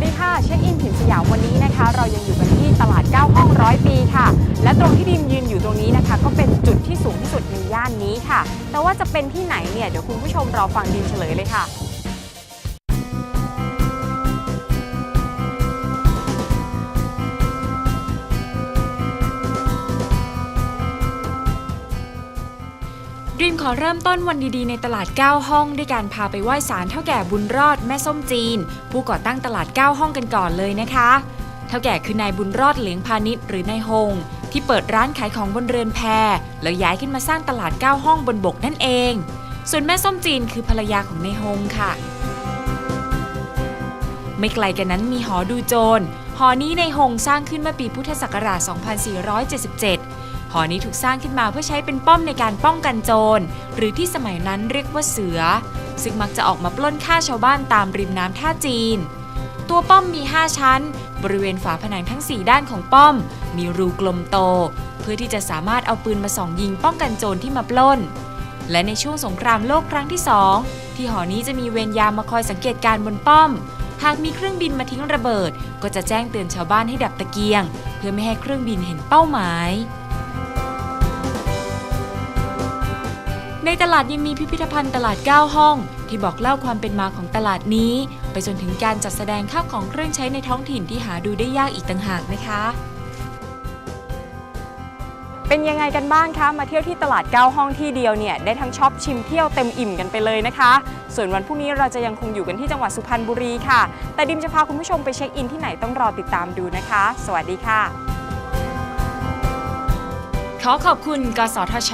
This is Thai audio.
วัสดีค่ะ เช็คอินถึงสยามวันนี้นะคะ เรายังอยู่กันที่ตลาด 9 ห้องร้อยปีค่ะ และตรงที่ดิมยืนอยู่ตรงนี้นะคะ ก็เป็นจุดที่สูงที่สุดในย่านนี้ค่ะ แต่ว่าจะเป็นที่ไหนเนี่ยเดี๋ยวคุณผู้ชมรอฟังดิมเฉลยเลยค่ะ ดรีมขอเริ่มต้นวันดีๆในตลาด 9 ห้อง ด้วยการพาไปไหว้ศาลเท่าแก่บุญรอดแม่ส้มจีน ผู้ก่อตั้งตลาด 9 ห้องกันก่อนเลยนะคะ เท่าแก่คือนายบุญรอดเหลียงพาณิชย์หรือนายฮงที่เปิดร้านขายของบนเรือนแพแล้วย้ายขึ้นมาสร้างตลาด 9 ห้องบนบกนั่นเอง ส่วนแม่ส้มจีนคือภรรยาของนายฮงค่ะ ไม่ไกลกันนั้นมีหอดูโจรหอนี้ในหงสร้างขึ้นเมื่อปีพุทธศักราช 2477 หอนี้ถูกสร้างขึ้นมาเพื่อใช้เป็นป้อมในการป้องกันโจร หรือที่สมัยนั้นเรียกว่าเสือ ซึ่งมักจะออกมาปล้นฆ่าชาวบ้านตามริมน้ำท่าจีน ตัวป้อมมี 5 ชั้น บริเวณฝาผนังทั้ง 4 ด้านของป้อม มีรูกลมโต เพื่อที่จะสามารถเอาปืนมาส่องยิงป้องกันโจรที่มาปล้น และในช่วงสงครามโลกครั้งที่2ที่หอนี้จะมีเวรยามมาคอยสังเกตการณ์บนป้อมหากมีเครื่องบินมาทิ้งระเบิด ก็จะแจ้งเตือนชาวบ้านให้ดับตะเกียง เพื่อไม่ให้เครื่องบินเห็นเป้าหมาย ในตลาดยังมีพิพิธภัณฑ์ตลาด 9 ห้อง ที่บอกเล่าความเป็นมาของตลาดนี้ ไปจนถึงการจัดแสดงข้าวของเครื่องใช้ในท้องถิ่นที่หาดูได้ยากอีกต่างหากนะคะ เป็นยังไงกันบ้างคะ มาเที่ยวที่ตลาด 9 ห้องที่เดียวเนี่ย ได้ทั้งช็อปชิมเที่ยวเต็มอิ่มกันไปเลยนะคะ ส่วนวันพรุ่งนี้เราจะยังคงอยู่กันที่จังหวัดสุพรรณบุรีค่ะ แต่ดิมจะพาคุณผู้ชมไปเช็คอินที่ไหนต้องรอติดตามดูนะคะ สวัสดีค่ะ ขอขอบคุณ กสทช